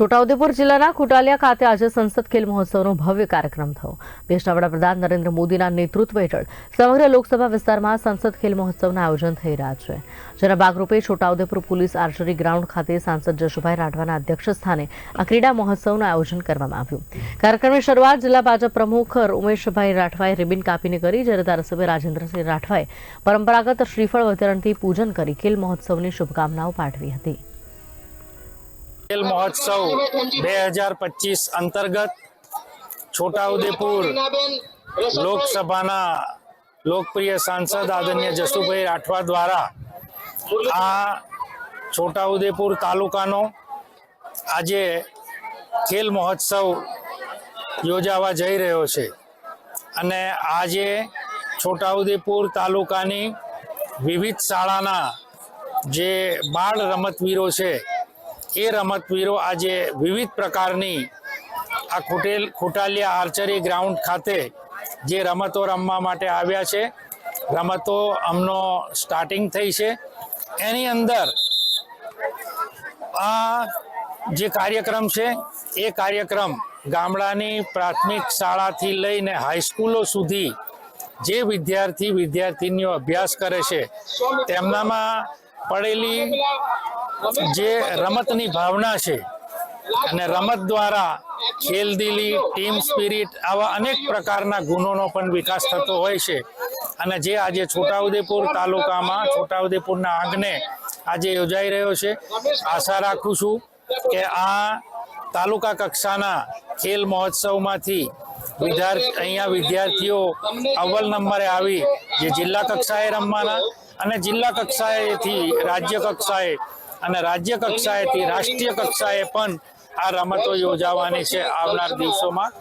છોટાઉદેપુર જિલ્લાના ખુટાલિયા ખાતે આજે સંસદ ખેલ મહોત્સવનો ભવ્ય કાર્યક્રમ થયો. દેશના વડાપ્રધાન નરેન્દ્ર મોદીના નેતૃત્વ હેઠળ સમગ્ર લોકસભા વિસ્તારમાં સંસદ ખેલ મહોત્સવના આયોજન થઈ રહ્યા છે. જેના ભાગરૂપે છોટાઉદેપુર પોલીસ આર્ચરી ગ્રાઉન્ડ ખાતે સાંસદ જશુભાઈ રાઠવાના અધ્યક્ષસ્થાને આ ક્રીડા મહોત્સવનું આયોજન કરવામાં આવ્યું. કાર્યક્રમની શરૂઆત જિલ્લા ભાજપ પ્રમુખ ઉમેશભાઈ રાઠવાએ રિબિન કાપીને કરી, જ્યારે ધારાસભ્ય રાજેન્દ્રસિંહ રાઠવાએ પરંપરાગત શ્રીફળ વિતરણથી પૂજન કરી ખેલ મહોત્સવની શુભકામનાઓ પાઠવી હતી. ખેલ મહોત્સવ બે હજાર પચીસ અંતર્ગત છોટાઉદેપુર લોકસભાના લોકપ્રિય સાંસદ આદરણીય જસુભાઈ રાઠવા દ્વારા આ છોટાઉદેપુર તાલુકાનો આજે ખેલ મહોત્સવ યોજાવા જઈ રહ્યો છે અને આજે છોટાઉદેપુર તાલુકાની વિવિધ શાળાના જે બાળ રમતવીરો છે એ રમતવીરો આજે વિવિધ પ્રકારની આ ખોટેલ ખોટાલિયા આર્ચરી ગ્રાઉન્ડ ખાતે જે રમતો રમવા માટે આવ્યા છે. રમતો અમનો સ્ટાર્ટિંગ થઈ છે. એની અંદર આ જે કાર્યક્રમ છે, એ કાર્યક્રમ ગામડાની પ્રાથમિક શાળાથી લઈને હાઈસ્કૂલો સુધી જે વિદ્યાર્થી વિદ્યાર્થીનીઓ અભ્યાસ કરે છે, તેમનામાં પડેલી જે રમતની ભાવના છે અને રમત દ્વારા ખેલદિલી, ટીમ સ્પિરિટ આવા અનેક પ્રકારના ગુણોનો પણ વિકાસ થતો હોય છે. અને જે આજે છોટાઉદેપુર તાલુકામાં, છોટાઉદેપુરના આંગણે આજે યોજાઈ રહ્યો છે. આશા રાખું છું કે આ તાલુકા કક્ષાના ખેલ મહોત્સવમાંથી વિદ્યાર્થી, અહીંયા વિદ્યાર્થીઓ અવ્વલ નંબરે આવી, જે જિલ્લા કક્ષાએ રમવાના અને જિલ્લા કક્ષાએથી રાજ્ય કક્ષાએ અને રાજ્ય કક્ષાએથી રાષ્ટ્રીય કક્ષાએ પણ આ રમતો યોજાવાની છે આવનાર દિવસોમાં.